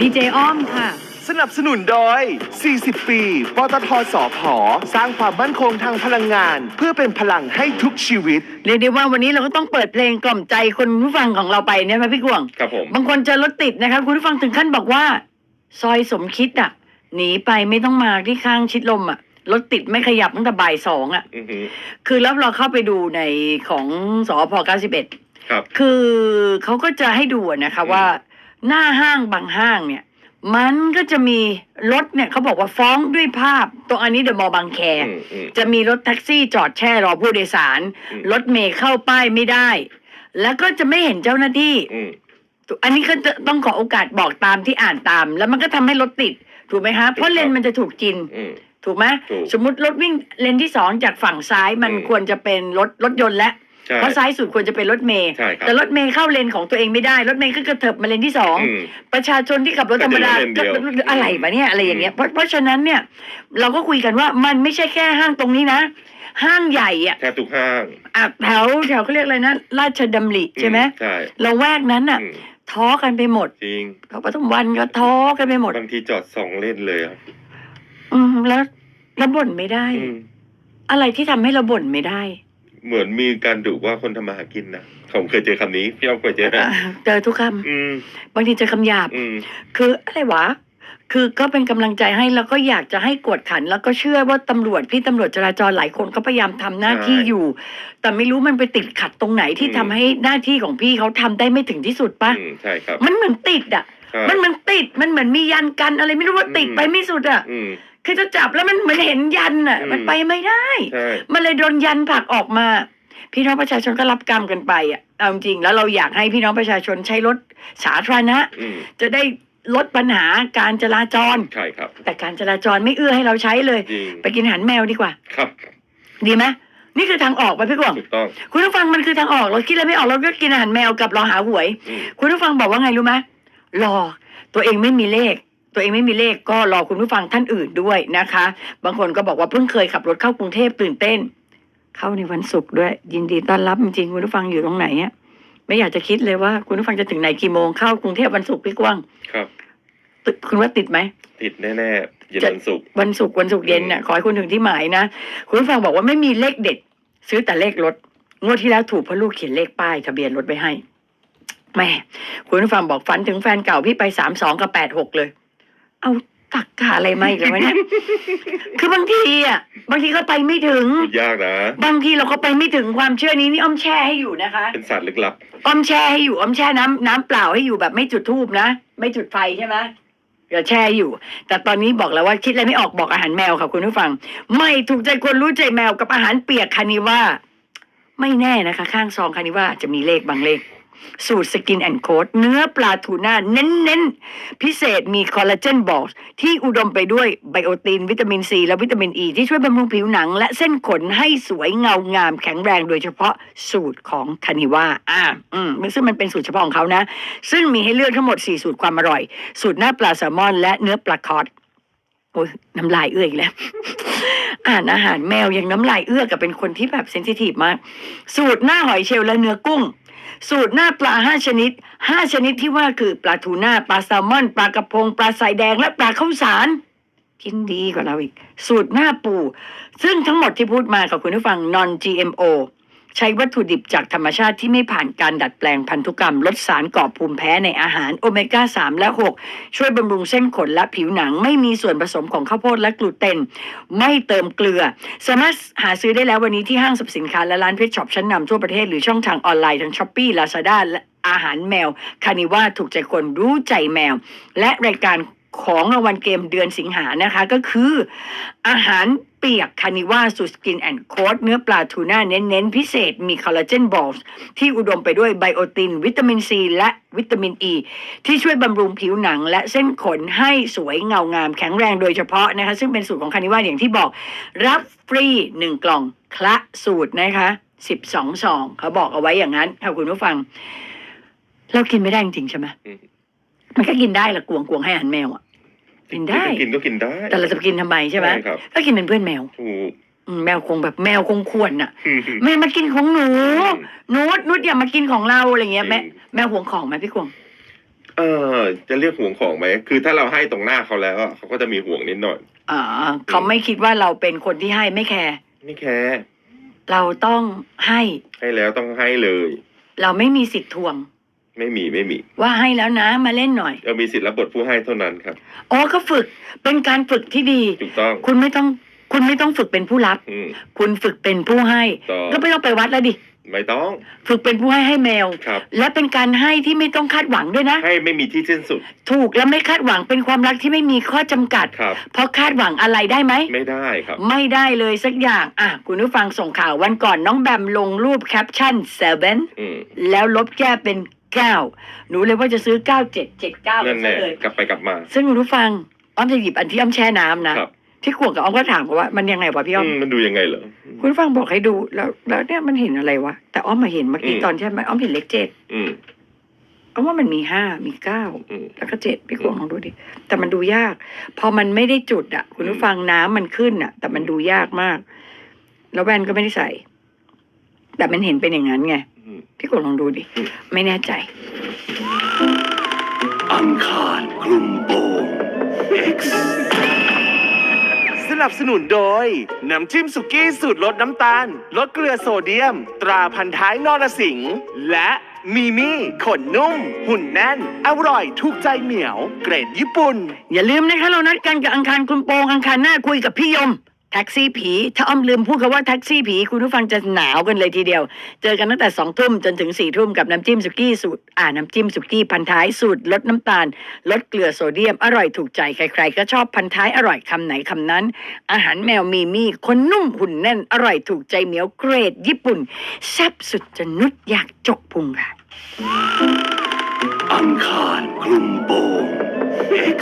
ดีเจอ้อมค่ะ สนับสนุนโดย 40 ปี ปตทสอพอสร้างความมั่นคงทางพลังงาน เพื่อเป็นพลังให้ทุกชีวิต เรียกได้ว่าวันนี้เราก็ต้องเปิดเพลงกล่อมใจคนผู้ฟังของเราไปเนี่ยไหมพี่กวงครับผม บางคนเจอรถติดนะคะ คุณผู้ฟังถึงขั้นบอกว่า ซอยสมคิดอะ หนีไปไม่ต้องมาที่ข้างชิดลมอะรถติดไม่ขยับตั้งแต่บ่ายสองอะ อือหือคือแล้วเราเข้าไปดูในของสอพ91 ครับ คือเขาก็จะให้ดูอะนะคะอืมว่า หน้าห้างบางห้างเนี่ย มันก็จะมีรถเนี่ยเขาบอกว่าฟ้องด้วยภาพ ตรงอันนี้เดอะมอลล์บางแค อืมอืม จะมีรถแท็กซี่จอดแช่รอผู้โดยสาร อืม รถเมล์เข้าป้ายไม่ได้ แล้วก็จะไม่เห็นเจ้าหน้าที่ อืม อันนี้ก็จะต้องขอโอกาสบอกตามที่อ่านตาม แล้วมันก็ทำให้รถติด ถูกไหมคะเพราะเลนมันจะถูกกิน อืม ถูกไหมถูกสมมติรถวิ่งเลนที่สองจากฝั่งซ้ายมันอืม ควรจะเป็นรถรถยนต์แล้ว ใช่เพราะซ้ายสุดควรจะเป็นรถเมล์ใช่ครับแต่รถเมล์เข้าเลนของตัวเองไม่ได้ รถเมล์ก็กระเถิบมาเลนที่สองอืม ประชาชนที่ขับรถธรรมดาก็จะเลนเดียว อะไรวะเนี่ยอะไรอย่างเงี้ยเพราะเพราะฉะนั้นเนี่ยเราก็คุยกันว่ามันไม่ใช่แค่ห้างตรงนี้นะ ห้างใหญ่อะแทบทุกห้างอะแถวแถวเขาเรียกอะไรนะราชดำริใช่ไหมใช่เราแวกนั้นอะ อืมท้อกันไปหมดจริงพอปทุมวันก็ท้อกันไปหมด บางทีจอดสองเลนเลยครับอืมแล้วแล้วบ่นไม่ได้ อืมอะไรที่ทำให้เราบ่นไม่ได้ เหมือนมีการดุว่าคนทำมาหากินนะผมเคยเจอคำนี้ พี่อ้อมเคยเจอไหมอะเจอทุกคอืมำบางทีเจอคำหยาบ อืม คืออะไรวะ คือก็เป็นกำลังใจให้แล้วก็อยากจะให้กวดขัน แล้วก็เชื่อว่าตำรวจพี่ตำรวจจราจรหลายคนเขาพยายามทำหน้าที่ใช่อยู่ แต่ไม่รู้มันไปติดขัดตรงไหนที่อืม ทำให้หน้าที่ของพี่เขาทำได้ไม่ถึงที่สุดปะอืมใช่ครับมันเหมือนติดอะใช่มันเหมือนติดมันเหมือนมียันกันอะไรไม่รู้ว่าติดอืม ไปไม่สุดอะ อืม คือจะจับแล้วมันเหมือนเห็นยันอะ อืม มันไปไม่ได้ ใช่ มันเลยโดนยันผลักออกมา พี่น้องประชาชนก็รับกรรมกันไปอะเอาจริงๆแล้วเราอยากให้พี่น้องประชาชนใช้รถสาธารณะ อืมจะได้ลดปัญหาการจราจร ใช่ครับแต่การจราจรไม่เอื้อให้เราใช้เลย จริงไปกินอาหารแมวดีกว่า ครับดีไหมนี่คือทางออกไปพี่กวางถูกต้องคุณผู้ฟังมันคือทางออกเราคิดอะไรไม่ออกเราก็กินอาหารแมวกับรอหาหวย อืมคุณผู้ฟังบอกว่าไงรู้ไหมรอ ตัวเองไม่มีเลข ตัวเองไม่มีเลขก็รอคุณผู้ฟังท่านอื่นด้วยนะคะ บางคนก็บอกว่าเพิ่งเคยขับรถเข้ากรุงเทพตื่นเต้น เข้าในวันศุกร์ด้วย ยินดีต้อนรับจริงๆคุณผู้ฟังอยู่ตรงไหนอะไม่อยากจะคิดเลยว่า คุณผู้ฟังจะถึงไหนกี่โมงเข้ากรุงเทพวันศุกร์พี่กว้างครับตึคุณว่าติดไหมติดแน่ๆเย็นจะวันศุกร์วันศุกร์วันศุกร์เย็นน่ะขอให้คุณถึงที่หมายนะคุณผู้ฟังบอกว่าไม่มีเลขเด็ด ซื้อแต่เลขรถงวดที่แล้วถูกเพราะลูกเขียนเลขป้ายทะเบียนรถไปให้แหม่คุณผู้ฟังบอกฝันถึงแฟนเก่าพี่ไปสามสองกับแปดหกเลย เอาตักกะอะไรมาอีกแล้ววะเนี่ย คือบางทีอะ บางทีก็ไปไม่ถึงพูดยากนะ บางทีเราก็ไปไม่ถึงความเชื่อนี้นี่อ้อมแช่ให้อยู่นะคะ เป็นศาสตร์ลึกลับ อ้อมแช่ให้อยู่อ้อมแช่น้ำน้ำเปล่าให้อยู่แบบไม่จุดทูบนะ ไม่จุดไฟใช่ไหมเดี๋ยวแช่อยู่ แต่ตอนนี้บอกแล้วว่าคิดอะไรไม่ออกบอกอาหารแมวค่ะคุณผู้ฟัง ไม่ถูกใจคนรู้ใจแมวกับอาหารเปียกคานิว่า ไม่แน่นะคะ ข้างซองคานิว่าจะมีเลขบางเลข สูตรสกินแอนโคดเนื้อปลาทูน่าเน้นๆ พิเศษมีคอลลาเจนบอลที่อุดมไปด้วยไบโอติน วิตามินซี และวิตามินอ e, ีที่ช่วยบำรุงผิวหนัง และเส้นขนให้สวยเงางามแข็งแรงโดยเฉพาะสูตรของคานิว่าอ่าอืมซึ่งมันเป็นสูตรเฉพาะของเขานะ ซึ่งมีให้เลือกทั้งหมด 4 สูตรความอร่อย สูตรหน้าปลาแซลมอนและเนื้อปลาคอร์ดโอ้ยน้ำลายเอื้ออีกแล้ว อ่านอาหารแมวยังน้ำลายเอื้อกับเป็นคนที่แบบเซนซิทีฟมาก สูตรหน้าหอยเชลล์และเนื้อกุ้ง สูตรหน้าปลาห้าชนิดห้าชนิดที่ว่าคือปลาทูน่าปลาแซลมอน ปลากระพง ปลาสายแดงและปลาข้าวสารกินดีกว่าเราอีก สูตรหน้าปู ซึ่งทั้งหมดที่พูดมากับคุณผู้ฟัง non GMO ใช้วัตถุดิบจากธรรมชาติที่ไม่ผ่านการดัดแปลงพันธุกรรม ลดสารก่อภูมิแพ้ในอาหารโอเมก้า 3 และ 6 ช่วยบำรุงเส้นขนและผิวหนัง ไม่มีส่วนผสมของข้าวโพดและกลูเตน ไม่เติมเกลือ สามารถหาซื้อได้แล้ววันนี้ที่ห้างสรรพสินค้าและร้านเพชช็อปชั้นนำทั่วประเทศหรือช่องทางออนไลน์ทั้งช้อปปี้ลาซาด้าและอาหารแมว คานิว่าถูกใจคนรู้ใจแมว และรายการของรางวัลเกมเดือนสิงหานะคะก็คือ อาหาร เปียกคานิว่าสูตรสกินแอนด์โคดเนื้อปลาทูน่าเน้นๆ พิเศษมีคอลลาเจนบอลที่อุดมไปด้วยไบโอติน วิตามินซีและวิตามินอ e, ีที่ช่วยบำรุงผิวหนัง และเส้นขนให้สวยเงางามแข็งแรงโดยเฉพาะนะคะ ซึ่งเป็นสูตรของคานิว่าอย่างที่บอก รับฟรีหนึ่งกล่องคละสูตรนะคะสิบสองซองเขาบอกเอาไว้อย่างนั้นค่ะคุณผู้ฟัง เรากินไม่ได้จริงๆใช่ไหมอืมมันก็กินได้ละกวงกวงให้อาหารแมวอะ กินได้ กินก็กินได้แต่เราจะไปกินทำไมใช่ไหมครับก็กินเป็นเพื่อนแมวถูก อืมแมวคงแบบแมวคงควรน่ะอืมแม่มากินของหนูอืมนุชนุชอย่ามากินของเราอะไรเงี้ยแม่จริง แมวหวงของไหมพี่กวงเออ จะเรียกห่วงของไหม คือถ้าเราให้ตรงหน้าเขาแล้วอะเขาก็จะมีห่วงนิดหน่อย อ่าเขาไม่คิดว่าเราเป็นคนที่ให้ไม่แคร์ไม่แคร์เราต้องให้ ให้แล้วต้องให้เลย เราไม่มีสิทธิ์ทวง ไม่มีไม่มี ว่าให้แล้วนะมาเล่นหน่อยเรามีสิทธิ์รับบทผู้ให้เท่านั้นครับ อ๋อก็ฝึกเป็นการฝึกที่ดี ถูกต้อง คุณไม่ต้องคุณไม่ต้องฝึกเป็นผู้รับ อืม คุณฝึกเป็นผู้ให้ ต่อ ก็ไม่ต้องไปวัดแล้วดิ ไม่ต้อง ฝึกเป็นผู้ให้ให้แมว ครับ และเป็นการให้ที่ไม่ต้องคาดหวังด้วยนะ ให้ไม่มีที่สิ้นสุด ถูกและไม่คาดหวังเป็นความรักที่ไม่มีข้อจำกัด ครับ เพราะคาดหวังอะไรได้ไหม ไม่ได้ครับ ไม่ได้เลยสักอย่าง อะ คุณผู้ฟังส่งข่าววันก่อนน้องแบมลงรูปแคปชั่น7อืม แล้วลบแก้เป็น 9หนูเลยว่าจะซื้อ9779นั่กันนแน่ซะเลย กลับไปกลับมา ซึ่งคุณผู้ฟังอ้อมจะหยิบอันที่อ้อมแช่น้ำนะครับ ที่ขวดกับอ้อมก็ถามว่ามันยังไงวะพี่อ้อม อืมมันดูยังไงเหรอ คุณผู้ฟังบอกให้ดูแล้วแล้วเนี่ยมันเห็นอะไรวะ แต่อ้อมมาเห็นเมื่อกี้อืม ตอนที่มันอ้อมเห็นเลขเจ็ดอืมอ้อมว่ามันมีห้ามีเก้าอืม แล้วก็เจ็ดพี่ขวดลองดูดิแต่มันดูยาก พอมันไม่ได้จุดอะ คุณผู้ฟังน้ำมันขึ้นอะ แต่มันดูยากมาก แล้วแว่นก็ไม่ได้ใส่ แต่มันเห็นเป็นอย่างนั้นไงอืม พี่กดลองดูดิอืมไม่แน่ใจ อังคารคลุมโปง X สนับสนุนโดย น้ำจิ้มสุกี้สูตรลดน้ำตาล ลดเกลือโซเดียม ตราพันท้ายนรสิงห์และมีมี่ขนนุ่ม หุ่นแน่น อร่อยถูกใจเหมียว เกรดญี่ปุ่น อย่าลืมนะคะเรานัดกันกับอังคารคุณโปงอังคารหน้าคุยกับพี่ยม แท็กซี่ผี ถ้าอ้อมลืมพูดคำว่าแท็กซี่ผี คุณผู้ฟังจะหนาวกันเลยทีเดียว เจอกันตั้งแต่สองทุ่มจนถึงสี่ทุ่มกับน้ำจิ้มสุกี้สูตร อ่าน้ำจิ้มสุกี้พันท้ายสูตรลดน้ำตาล ลดเกลือโซเดียม อร่อยถูกใจ ใครๆ ก็ชอบพันท้ายอร่อยคำไหนคำนั้น อาหารแมวมีมี่คนนุ่มหุ่นแน่น อร่อยถูกใจเหมียวเกรด ญี่ปุ่นแซ่บสุดจนนุดอยากจกพุงค่ะ อังคารคลุมโปง X